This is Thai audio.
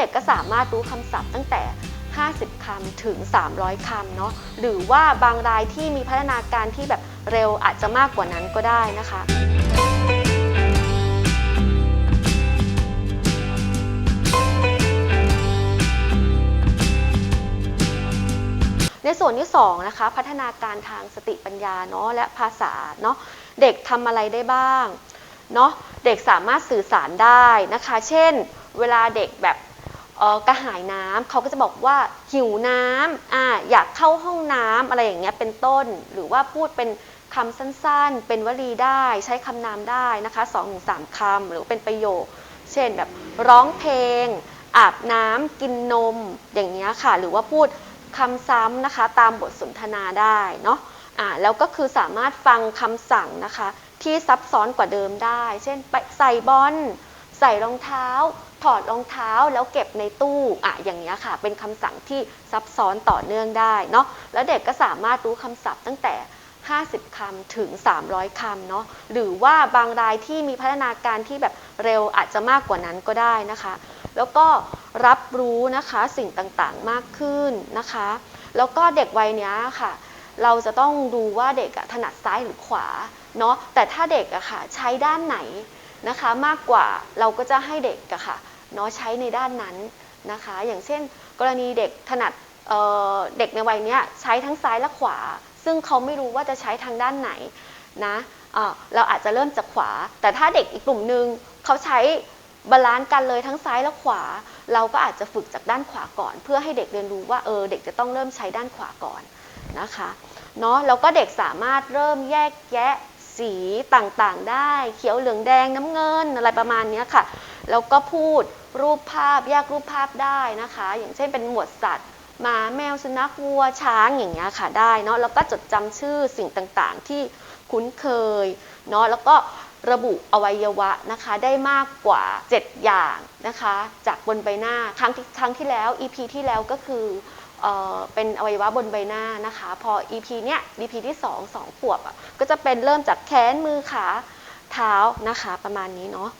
เด็กก็สามารถรู้คำศัพท์ตั้งแต่ 50 คำถึง 300 คำเนาะหรือว่าบางรายที่มีพัฒนาการที่แบบเร็วอาจจะมากกว่านั้นก็ได้นะคะ ในส่วนที่2นะคะพัฒนาการทางสติปัญญาเนาะและภาษาเนาะเด็กทำอะไรได้บ้างเนาะเด็กสามารถสื่อสารได้นะคะ เช่น เวลาเด็กแบบ กระหายน้ำเขาก็จะบอกว่าหิวน้ำอ่าอยากเข้าห้องน้ำอะไรอย่างเงี้ยเป็นต้น หรือว่าพูดเป็นคำสั้นๆ เป็นวลีได้ใช้คำนามได้นะคะ2อถึงสคำหรือเป็นประโยค เช่นแบบร้องเพลง อาบน้ำกินนมอย่างเงี้ยค่ะ หรือว่าพูดคำซ้ำนะคะตามบทสนทนาได้เนาะอ่าแล้วก็คือสามารถฟังคำสั่งนะคะที่ซับซ้อนกว่าเดิมได้ เช่นใส่บอลใส่รองเท้า อดรองเท้าแล้วเก็บในตู้อะอย่างเงี้ยค่ะ เป็นคำสั่งที่ซับซ้อนต่อเนื่องได้เนาะแล้วเด็กก็สามารถรู้คำศัพท์ตั้งแต่ 50 คำถึง 300 คำเนาะหรือว่าบางรายที่มีพัฒนาการที่แบบเร็วอาจจะมากกว่านั้นก็ได้นะคะ แล้วก็รับรู้นะคะสิ่งต่างๆมากขึ้นนะคะ แล้วก็เด็กวัยเนี้ยค่ะ เราจะต้องดูว่าเด็กถนัดซ้ายหรือขวาเนาะแต่ถ้าเด็กอะค่ะใช้ด้านไหนนะคะมากกว่าเราก็จะให้เด็กอะค่ะ เนาะใช้ในด้านนั้นนะคะ อย่างเช่น กรณีเด็กถนัดเเด็กในวัยนี้ใช้ทั้งซ้ายและขวา ซึ่งเขาไม่รู้ว่าจะใช้ทางด้านไหนนะอ่าเราอาจจะเริ่มจากขวา แต่ถ้าเด็กอีกกลุ่มหนึ่งเขาใช้บาลานซ์กันเลยทั้งซ้ายและขวา เราก็อาจจะฝึกจากด้านขวาก่อน เพื่อให้เด็กเรียนรู้ว่าเออเด็กจะต้องเริ่มใช้ด้านขวาก่อนนะคะเนาะแล้วก็เด็กสามารถเริ่มแยกแยะสีต่างๆ ได้ เขียวเหลืองแดงน้ำเงินอะไรประมาณนี้ค่ะ แล้วก็พูดรูปภาพแยกรูปภาพได้นะคะ อย่างเช่นเป็นหมวดสัตว์หมาแมวสุนัขวัวช้างอย่างเงี้ยค่ะได้เนาะแล้วก็จดจำชื่อสิ่งต่างๆ ที่คุ้นเคยเนาะแล้วก็ระบุอวัยวะนะคะได้มากกว่า 7 อย่างนะคะ จากบนใบหน้าครั้งที่ครั้งที่แล้ว EP ที่แล้วก็คือเออเป็นอวัยวะบนใบหน้านะคะ พอ EP เนี้ย EP ที่2 2ขวบอะก็จะเป็นเริ่มจากแขนมือขาเท้านะคะประมาณนี้เนาะ